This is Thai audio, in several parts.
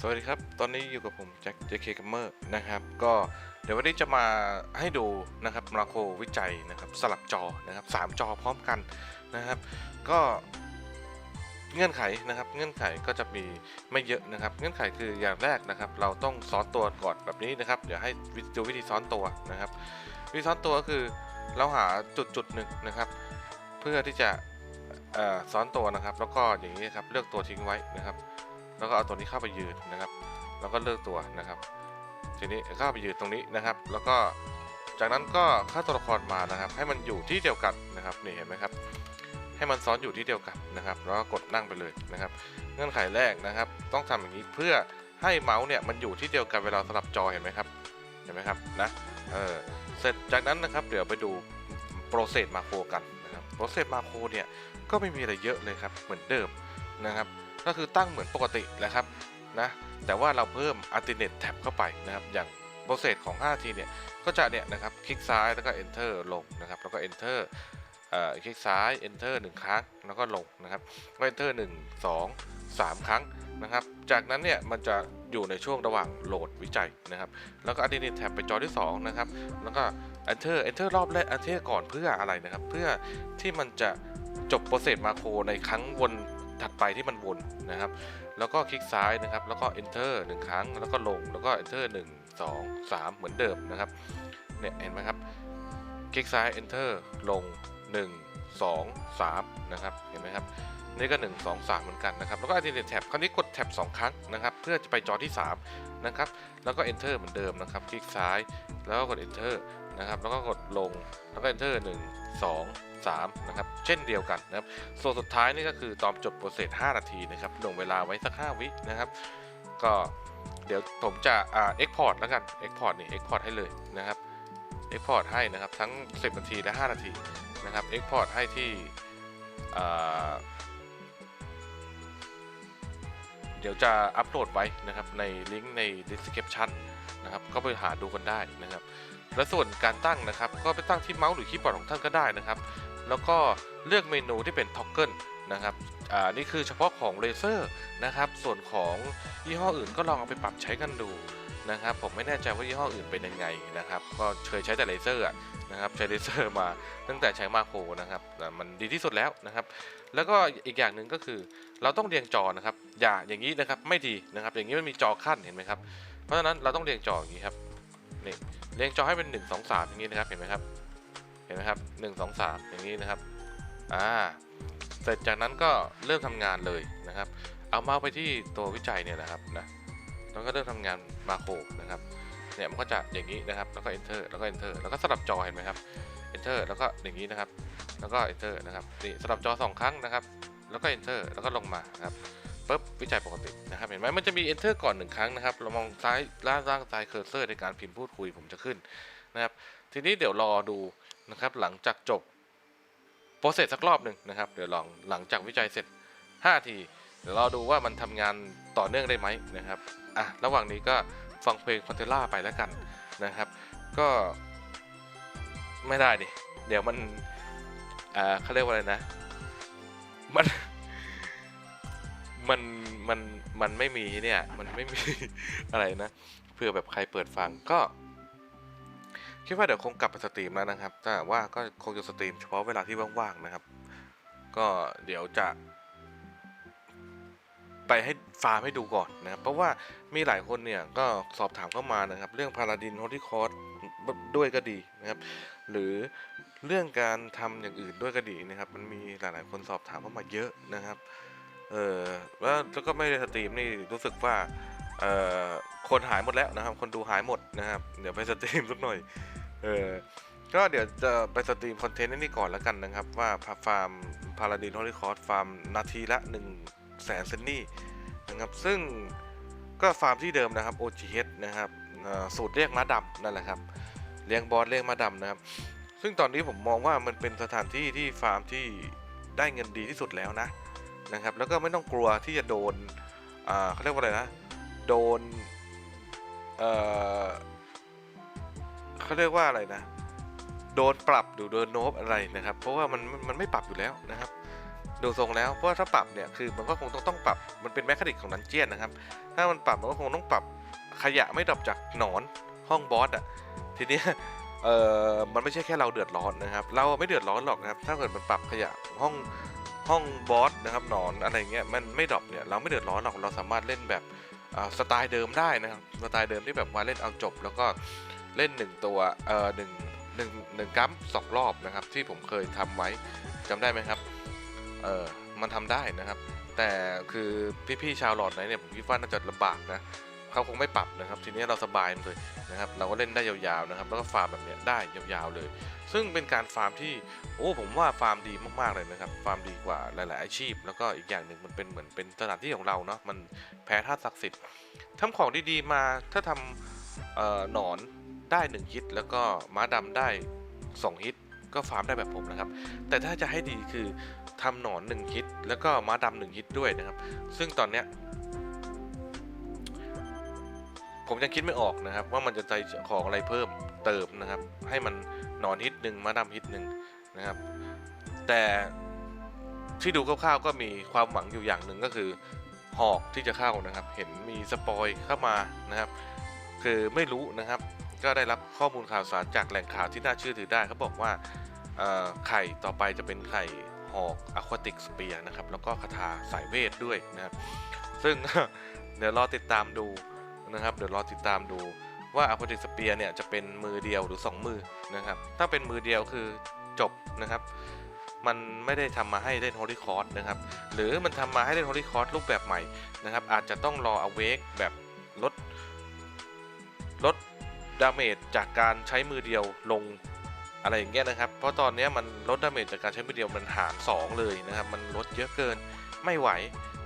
สวัสดีครับ ตอนนี้อยู่กับผมแจ็ค JK Gamer นะครับ ก็เดี๋ยววันนี้จะมาให้ดูนะครับมาโครวิจัยนะครับสลับจอนะครับสามจอพร้อมกันนะครับ ก็เงื่อนไขนะครับ เงื่อนไขก็จะมีไม่เยอะนะครับ เงื่อนไขคืออย่างแรกนะครับ เราต้องซ้อนตัวก่อนแบบนี้นะครับ เดี๋ยวให้ดูวิธีซ้อนตัวนะครับ วิธีซ้อนตัวก็คือเราหาจุดจุดหนึ่งนะครับ เพื่อที่จะซ้อนตัวนะครับ แล้วก็อย่างนี้นะครับเลือกตัวทิ้งไว้นะครับ แล้วก็เอาตัวนี้เข้าไปยืนนะครับ แล้วก็เลือกตัวนะครับ ทีนี้เข้าไปยืนตรงนี้นะครับ แล้วก็จากนั้นก็เข้าตัวละครมานะครับ ให้มันอยู่ที่เดียวกันนะครับนี่เห็นไหมครับ ให้มันซ้อนอยู่ที่เดียวกันนะครับ แล้วก็กดนั่งไปเลยนะครับ เงื่อนไขแรกนะครับ ต้องทำอย่างนี้เพื่อให้เมาส์เนี่ยมันอยู่ที่เดียวกันเวลาสลับจอเห็นไหมครับเห็นไหมครับนะเออเสร็จจากนั้นนะครับเดี๋ยวไปดูโปรเซสมาโครกันนะครับโปรเซสมาโครเนี่ยก็ไม่มีอะไรเยอะเลยครับเหมือนเดิมนะครับ ก็คือตั้งเหมือนปกติแหละครับนะแต่ว่าเราเพิ่ม Alternate Tab เข้าไปนะครับอย่างโปรเซสของ5ทีเนี่ยก็จะเนี่ยนะครับคลิกซ้ายแล้วก็ Enter ลงนะครับแล้วก็ Enter อ่อคลิกซ้าย Enter 1 ครั้งแล้วก็ลงนะครับก็ Enter 1 2 3 ครั้งนะครับ จากนั้นเนี่ยมันจะอยู่ในช่วงระหว่างโหลดวิจัยนะครับ แล้วก็ Alternate Tab ไปจอที่ 2 นะครับ แล้วก็ Enter Enter รอบแรก Enter ก่อนเพื่ออะไรนะครับ เพื่อที่มันจะจบโปรเซสมาโครในครั้งวน ถัดไปที่มันวนนะครับ แล้วก็คลิกซ้ายนะครับ แล้วก็ enter 1 ครั้ง แล้วก็ลง แล้วก็ enter 1 2 3 เหมือนเดิมนะครับ เนี่ยเห็นไหมครับ คลิกซ้าย enter ลง 1 2 3 นะครับ เห็นไหมครับ นี่ก็ 1 2 3 เหมือนกันนะครับ แล้วก็ alternate tab คราวนี้กดแท็บ2 ครั้งนะครับ เพื่อจะไปจอที่ 3 นะครับ แล้วก็ enter เหมือนเดิมนะครับ คลิกซ้าย แล้วก็กด enter นะครับ แล้วก็กดลง แล้วก็ enter 1 2 3นะครับ เช่นเดียวกันนะครับ ส่วนสุดท้ายนี่ก็คือตอนจบโปรเซส 5 นาทีนะครับลงเวลาไว้สัก 5 วินะครับ ก็เดี๋ยวผมจะอ่า export แล้วกัน export นี่ export ให้เลยนะครับ export ให้นะครับทั้ง 10 นาทีและ 5 นาทีนะครับ export ให้ที่เดี๋ยวจะอัปโหลดไว้นะครับในลิงก์ใน description นะครับก็ไปหาดูกันได้นะครับ และส่วนการตั้งนะครับ ก็ไปตั้งที่เมาส์หรือคีย์บอร์ดของท่านก็ได้นะครับ แล้วก็เลือกเมนูที่เป็นท็อกเกิลนะครับอ่านี่คือเฉพาะของ r รเซอร์นะครับ ส่วนของยี่ห้ออื่นก็ลองเอาไปปรับใช้กันดูนะครับ ผมไม่แน่ใจว่ายี่ห้ออื่นเป็นยังไงนะครับ ก็เคยใช้แต่ r รเซอร์นะครับใช้ r รเซอร์มาตั้งแต่ใช้มาโครนะครับแต่มันดีที่สุดแล้วนะครับ แล้วก็อีกอย่างหนึ่งก็คือ เราต้องเรียงจอนะครับ อย่าอย่างนี้นะครับไม่ดีนะครับ อย่างนี้มันมีจอขั้นเห็นไหมครับ เพราะฉะนั้นเราต้องเรียงจออย่างนี้ครับ นี่เรียงจอให้เป็น1 2 3อย่างนี้นะครับเห็นไหมครับเห็นไหมครับหนึ่งสองสามอย่างนี้นะครับอ่าเสร็จจากนั้นก็เริ่มทำงานเลยนะครับ เอาเมาส์ไปที่ตัววิจัยเนี่ยนะครับนะแล้วก็เริ่มทำงานมาโครนะครับเนี่ยมันก็จะอย่างนี้นะครับ แล้วก็ enter แล้วก็ enter แล้วก็สลับจอเห็นไหมครับ enter แล้วก็อย่างนี้นะครับ แล้วก็ enter นะครับนี่สลับจอสองครั้งนะครับ แล้วก็ enter แล้วก็ลงมาครับ ปุ๊บวิจัยปกตินะครับเห็นไหมมันจะมี enter ก่อนหนึ่งครั้งนะครับ เรามองซ้ายล่างล่างซ้ายเคอร์เซอร์ในการพิมพ์พูดคุยผมจะขึ้นนะครับ ทีนี้เดี๋ยวรอดูนะครับหลังจากจบโปรเซสสักรอบหนึ่งนะครับ เดี๋ยวลองหลังจากวิจัยเสร็จ 5 ทีเดี๋ยวรอดูว่ามันทำงานต่อเนื่องได้ไหมนะครับอะระหว่างนี้ก็ฟังเพลงคอนเทล่าไปแล้วกันนะครับ ก็ไม่ได้ดิเดี๋ยวมันอ่าเขาเรียกว่าอะไรนะมัน มันมันมันไม่มีเนี่ยมันไม่มีอะไรนะเพื่อแบบใครเปิดฟังก็ คิดว่าเดี๋ยวคงกลับไปสตรีมแล้วนะครับแต่ว่าก็คงจะสตรีมเฉพาะเวลาที่ว่างๆนะครับ ก็เดี๋ยวจะ ไปให้ฟาร์มให้ดูก่อนนะครับ เพราะว่ามีหลายคนเนี่ยก็สอบถามเข้ามานะครับ เรื่องพาราดินโฮลิคอร์สด้วยก็ดีนะครับ หรือเรื่องการทำอย่างอื่นด้วยก็ดีนะครับ มันมีหลายๆคนสอบถามเข้ามาเยอะนะครับ เออแล้วแล้วก็ไม่ได้สตรีมนี่รู้สึกว่าเอ่อคนหายหมดแล้วนะครับ คนดูหายหมดนะครับ เดี๋ยวไปสตรีมสักหน่อยเออก็เดี๋ยวจะไปสตรีมคอนเทนต์นี่ก่อนแล้วกันนะครับ ว่าฟาร์มพาราดินฮอลิคอร์สฟาร์มนาทีละ1 0 0 0 0แสนเซนนี่นะครับ ซึ่งก็ฟาร์มที่เดิมนะครับ OGH นะครับสูตรเรียกม้าดำนั่นแหละครับเลี้ยงบอสเรียกม้าดำนะครับ ซึ่งตอนนี้ผมมองว่ามันเป็นสถานที่ที่ฟาร์มที่ได้เงินดีที่สุดแล้วนะ นะครับ แล้วก็ไม่ต้องกลัวที่จะโดนเขาเรียกว่าอะไรนะ โดนเอ่อเขาเรียกว่าอะไรนะ โดนปรับหรือโดนโนบอะไรนะครับ เพราะว่ามันมันไม่ปรับอยู่แล้วนะครับดูทรงแล้วเพราะว่าถ้าปรับเนี่ยคือมันก็คงต้องต้องปรับมันเป็นแมคานิกของดันเจียนนะครับ ถ้ามันปรับมันก็คงต้องปรับขยะไม่ดรอปจากหนอนห้องบอสอะทีนี้เออมันไม่ใช่แค่เราเดือดร้อนนะครับ เราไม่เดือดร้อนหรอกนะครับ ถ้าเกิดมันปรับขยะห้อง ห้องบอสนะครับหนอนอะไรเงี้ยมันไม่ดรอปเนี่ยเราไม่เดือดร้อนหรอกเราสามารถเล่นแบบสไตล์เดิมได้นะครับสไตล์เดิมที่แบบว่าเล่นเอาจบ แล้วก็เล่นหนึ่งตัวเอ่อหนึ่งหนึ่งหนึ่งกัมสองรอบนะครับ ที่ผมเคยทำไว้จำได้ไหมครับเออมันทำได้นะครับ แต่คือพี่ๆชาวหลอดไหนเนี่ยผมคิดว่าน่าจะลำบากนะ เขาคงไม่ปรับนะครับ ทีนี้เราสบายเลยนะครับ เราก็เล่นได้ยาวๆนะครับ แล้วก็ฟาร์มแบบเนี้ยได้ยาวๆเลย ซึ่งเป็นการฟาร์มที่โอ้ผมว่าฟาร์มดีมากๆเลยนะครับ ฟาร์มดีกว่าหลาย ๆ อาชีพ แล้วก็อีกอย่างหนึ่งมันเป็นเหมือนเป็นสถานที่ของเราเนาะ มันแพ้ธาตุศักดิ์สิทธิ์ทำของดีๆมา ถ้าทำหนอนได้1ฮิตแล้วก็ม้าดำได้2ฮิตก็ฟาร์มได้แบบผมนะครับ แต่ถ้าจะให้ดีคือทำหนอนหนึ่งฮิตแล้วก็ม้าดำหนึ่งฮิตด้วยนะครับ ซึ่งตอนเนี้ย ผมยังคิดไม่ออกนะครับ ว่ามันจะใจของอะไรเพิ่มเติมนะครับ ให้มันหนอนฮิตหนึ่งมาดำฮิตหนึ่งนะครับ แต่ที่ดูคร่าวๆก็มีความหวังอยู่อย่างหนึ่งก็คือหอกที่จะเข้านะครับ เห็นมีสปอยเข้ามานะครับ คือไม่รู้นะครับ ก็ได้รับข้อมูลข่าวสารจากแหล่งข่าวที่น่าเชื่อถือได้เขาบอกว่าไข่ต่อไปจะเป็นไข่หอกอะควาติกสเปียนะครับ แล้วก็คาถาสายเวทด้วยนะครับ ซึ่งเดี๋ยวรอติดตามดู นะครับ เดี๋ยวรอติดตามดูว่าอะควาติสเปียเนี่ยจะเป็นมือเดียวหรือ 2 มือนะครับ ถ้าเป็นมือเดียวคือจบนะครับ มันไม่ได้ทำมาให้เล่นฮอลิคอร์สนะครับ หรือมันทำมาให้เล่นฮอลิคอร์สรูปแบบใหม่นะครับ อาจจะต้องรออเวกแบบลดลดดาเมจจากการใช้มือเดียวลงอะไรอย่างเงี้ยนะครับ เพราะตอนนี้มันลดดาเมจจากการใช้มือเดียวมันหาร 2 เลยนะครับ มันลดเยอะเกินไม่ไหว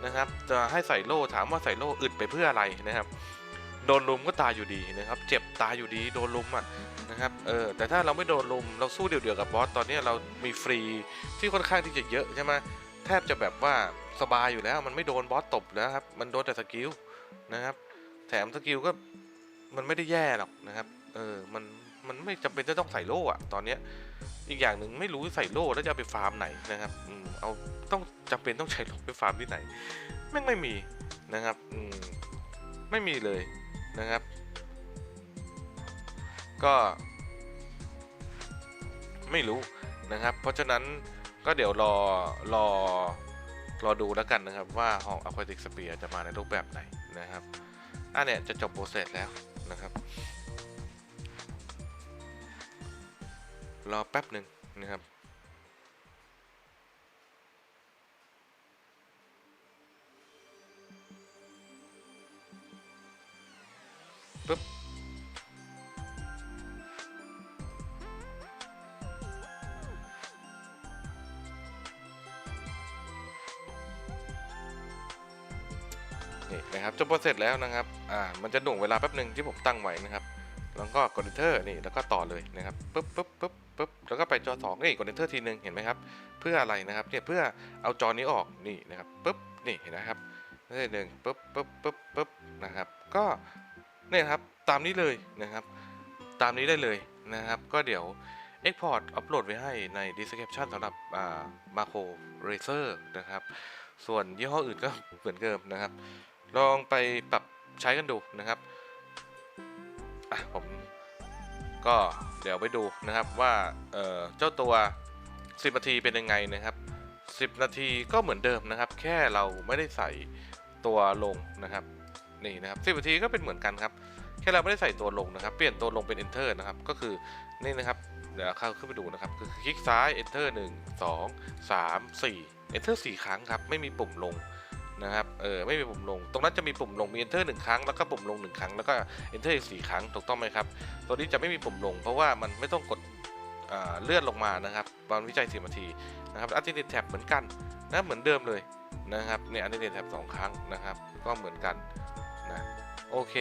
นะครับ จะให้ใส่โล่ถามว่าใส่โล่อึดไปเพื่ออะไรนะครับ โดนลุมก็ตายอยู่ดีนะครับ เจ็บตายอยู่ดีโดนลุมอะนะครับเออแต่ถ้าเราไม่โดนลุมเราสู้เดี่ยวๆกับบอสตอนนี้เรามีฟรีที่ค่อนข้างที่จะเยอะใช่ไหมแทบจะแบบว่าสบายอยู่แล้ว มันไม่โดนบอสตบแล้วครับมันโดนแต่สกิลนะครับ แถมสกิลก็มันไม่ได้แย่หรอกนะครับเออมันมันไม่จำเป็นจะต้องใส่โล่อะตอนเนี้ยอีกอย่างหนึ่งไม่รู้ใส่โล่แล้วจะไปฟาร์มไหนนะครับอืมเอาต้องจำเป็นต้องใช้โล่ไปฟาร์มที่ไหนแม่งไม่มีนะครับอืมไม่มีเลย นะครับ ก็ไม่รู้นะครับ เพราะฉะนั้นก็เดี๋ยวรอรอรอดูแล้วกันนะครับ ว่าห้อง Aquatic Sphere จะมาในรูปแบบไหนนะครับอะเนี่ยจะจบโปรเซสแล้วนะครับรอแป๊บหนึ่งนะครับ ปึ๊บนี่นะครับจบโปรเสร็จแล้วนะครับ อ่า มันจะหน่วงเวลาแป๊บหนึ่งที่ผมตั้งไว้นะครับ แล้วก็กด enter นี่ แล้วก็ต่อเลยนะครับ ปึ๊บปึ๊บปึ๊บปึ๊บ แล้วก็ไปจอสองนี่กด enter ทีหนึ่งเห็นไหมครับ เพื่ออะไรนะครับ เนี่ย เพื่อเอาจอนี้ออก นี่นะครับ ปึ๊บ นี่เห็นนะครับนี่หนึ่งปึ๊บปึ๊บปึ๊บปึ๊บนะครับ ก็ เนี่ยครับตามนี้เลยนะครับ ตามนี้ได้เลยนะครับ ก็เดี๋ยว Export อัปโหลดไว้ให้ใน description สำหรับอ่า Macro Racer นะครับ ส่วนยี่ห้ออื่นก็เหมือนเดิมนะครับ ลองไปปรับใช้กันดูนะครับอะผมก็เดี๋ยวไปดูนะครับว่าเออเจ้าตัว 10 นาทีเป็นยังไงนะครับ 10 นาทีก็เหมือนเดิมนะครับ แค่เราไม่ได้ใส่ตัวลงนะครับ นี่นะครับ10นาทีก็เป็นเหมือนกันครับ แค่เราไม่ได้ใส่ตัวลงนะครับ เปลี่ยนตัวลงเป็น enter นะครับ ก็คือนี่นะครับ เดี๋ยวเข้าขึ้นไปดูนะครับ คือคลิกซ้าย enter 1 2 3 4 enter 4 ครั้งครับ ไม่มีปุ่มลงนะครับ เออ ไม่มีปุ่มลง ตรงนั้นจะมีปุ่มลง มี enter หนึ่งครั้ง แล้วก็ปุ่มลงหนึ่งครั้ง แล้วก็ enter อีกสี่ครั้ง ถูกต้องไหมครับ ตัวนี้จะไม่มีปุ่มลง เพราะว่ามันไม่ต้องกดเลื่อนลงมานะครับตอนวิจัย 10 นาทีนะครับอัลติเนตแท็บเหมือนกันนะ เหมือนเดิมเลยนะครับ เนี่ยอัลติเนตแท็บสองครั้งนะครับ ก็เหมือนกัน โอเค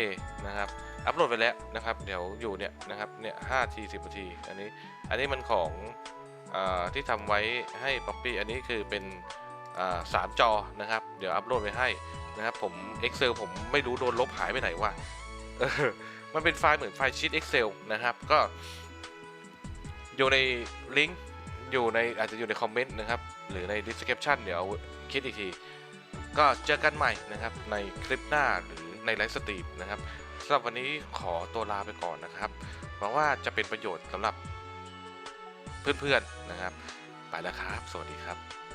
นะครับอัปโหลดไปแล้วนะครับ เดี๋ยวอยู่เนี่ยนะครับเนี่ยห้าทีสิบนาที อันนี้อันนี้มันของอที่ทำไว้ให้ป๊อปปี้อันนี้คือเป็นสามจอนะครับ เดี๋ยวอัปโหลดไปให้นะครับผม Excel ผมไม่รู้โดนลบหายไปไหนว่ะมันเป็นไฟล์เหมือนไฟล์ชีต Excel นะครับ ก็อยู่ในลิงก์อยู่ในอาจจะอยู่ในคอมเมนต์นะครับ หรือใน description เดี๋ยวคิดอีกที ก็เจอกันใหม่นะครับในคลิปหน้าหรือ ในไลฟ์สตรีมนะครับสำหรับวันนี้ขอตัวลาไปก่อนนะครับหวังว่าจะเป็นประโยชน์สำหรับเพื่อนๆนะครับ ไปแล้วครับ สวัสดีครับ